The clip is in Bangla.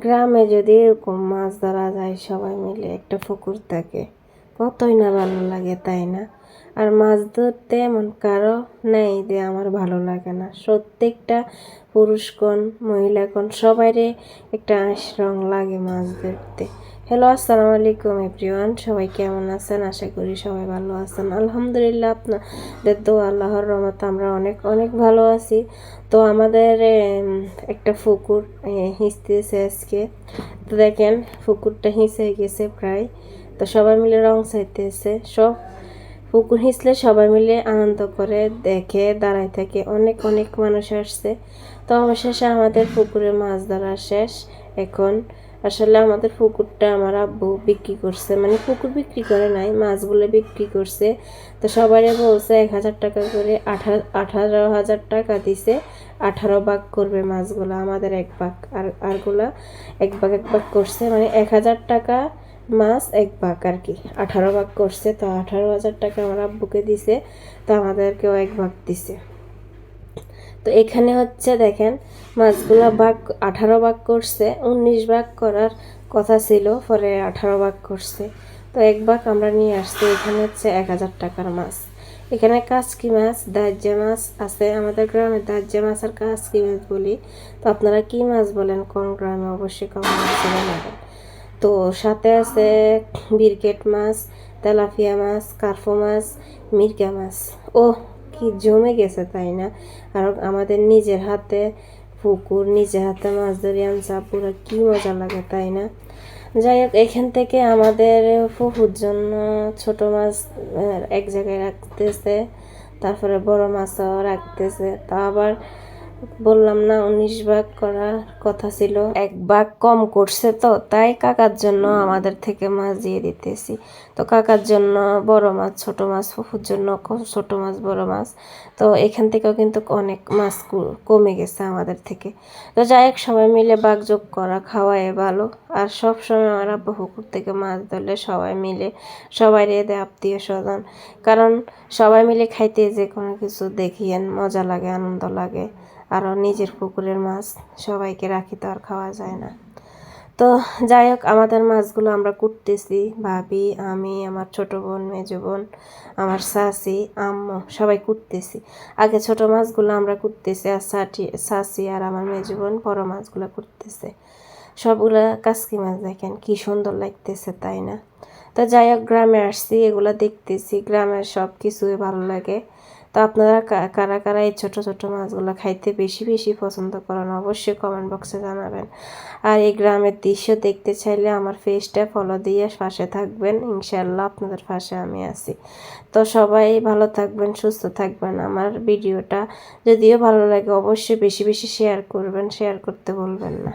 গ্রামে যদি এরকম মাছ ধরা যায়, সবাই মিলে একটা পুকুর থাকে। কতই না ভালো লাগে, তাই না? আর মাছ ধরতে এমন কারও নেই যে আমার ভালো লাগে না। প্রত্যেকটা পুরুষগণ মহিলাগণ সবাইরে একটা আশরং লাগে মাছ ধরতে। হ্যালো আসসালামু আলাইকুম এভরিওয়ান সবাই কেমন আছেন? আশা করি সবাই ভালো আছেন। আলহামদুলিল্লাহ, আপনাদের দো আল্লাহর রহমত আমরা অনেক অনেক ভালো আছি। তো আমাদের একটা পুকুর হিঁচতেছে আজকে। তো দেখেন পুকুরটা হিঁচে গেছে প্রায়। তো সবাই মিলে রং চাইতেছে সব পুকুর হিঁচলে সবাই মিলে আনন্দ করে দেখে, দাঁড়ায় থাকে। অনেক অনেক মানুষ আসছে। তো অবশেষে আমাদের পুকুরে মাছ ধরা শেষ। এখন আসলে আমাদের পুকুরটা আমার আব্বু বিক্রি করছে। মানে পুকুর বিক্রি করে নাই, মাছগুলো বিক্রি করছে। তো সবাই বলছে, এক হাজার টাকা করে আঠারো আঠারো হাজার টাকা দিছে। আঠারো ভাগ করবে মাছগুলো, আমাদের এক ভাগ। আর, আরগুলা এক ভাগ এক ভাগ করছে। মানে এক হাজার টাকা মাছ এক ভাগ আর কি। আঠারো ভাগ করছে, তো আঠারো হাজার টাকা আমার আব্বুকে দিছে, তো আমাদেরকেও এক ভাগ দিছে। তো এখানে হচ্ছে দেখেন, মাছগুলো ভাগ, আঠারো ভাগ করছে, উনিশ ভাগ করার কথা ছিল, পরে আঠারো ভাগ করছে। তো এক ভাগ আমরা নিয়ে আসছি, এখানে হচ্ছে এক হাজার টাকার মাছ। এখানে কাসকি মাছ দাজ্জা মাছ আছে, আমাদের গ্রামে দাজ্জা মাছ আর কাসকি মাছ বলি। তো আপনারা কি মাছ বলেন কোন গ্রামে, অবশ্যই কমেন্ট জানাবেন। তো সাথে আছে বিরকেট মাছ, তেলাপিয়া মাছ কার্ফো মাছ, মির্গা মাছ। ও কি জমে গেছে তাই না? আর আমাদের নিজের হাতে পুকুর, নিজের হাতে মাছ ধরি আনছা পুরো কি মজা লাগে তাই না? যাই হোক, এখান থেকে আমাদের ফুফুর জন্য ছোট মাছ এক জায়গায় রাখতেছে, তারপরে বড় মাছও রাখতেছে। তা আবার বললাম না, উনিশ ভাগ করার কথা ছিল। এক ভাগ কম করছে তো, তাই কাকার জন্য আমাদের থেকে মাছ দিয়ে দিতেছি। তো কাকার জন্য বড় মাছ, ছোট মাছ, ফুফুর জন্য ছোট মাছ, বড় মাছ। তো এখান থেকেও কিন্তু অনেক মাছ কমে গেছে আমাদের থেকে। তো যাই হোক, সবাই মিলে যোগ করা খাওয়ায় ভালো। আর সব সময় আমরা পুকুর থেকে মাছ ধরলে সবাই মিলে, সবাই রেদে আত্মীয় স্বজন। কারণ সবাই মিলে খাইতে যে কোনো কিছু দেখিয়েন, মজা লাগে, আনন্দ লাগে। আরও নিজের পুকুরের মাছ সবাইকে রাখি তো আর খাওয়া যায় না। তো যাই হোক, আমাদের মাছগুলো আমরা কুটতেছি। ভাবি, আমি, আমার ছোট বোন, মেজো বোন, আমার শাশি আম্মু, সবাই কুটতেছি। আগে ছোট মাছগুলো আমরা কুটতেছি আর সাটি শাশি আর আমার মেজো বোন বড় মাছগুলো কুটতেছে। সবগুলা কাসকি মাছ দেখেন, কি সুন্দর লাগতেছে, তাই না? তো যাই হোক, গ্রামে আসছি, এগুলো দেখতেছি। গ্রামের সব কিছুই ভালো লাগে। তো আপনারা কারা কারা এই ছোট ছোট মাছগুলো খাইতে বেশি বেশি পছন্দ করেন, অবশ্যই কমেন্ট বক্সে জানাবেন। আর এই গ্রামের দৃশ্য দেখতে চাইলে আমার ফেসটা ফলো দিয়ে পাশে থাকবেন। ইনশাল্লাহ আপনাদের পাশে আমি আছি। তো সবাই ভালো থাকবেন, সুস্থ থাকবেন। আমার ভিডিওটা যদিও ভালো লাগে, অবশ্যই বেশি বেশি শেয়ার করবেন। শেয়ার করতে বলবেন না।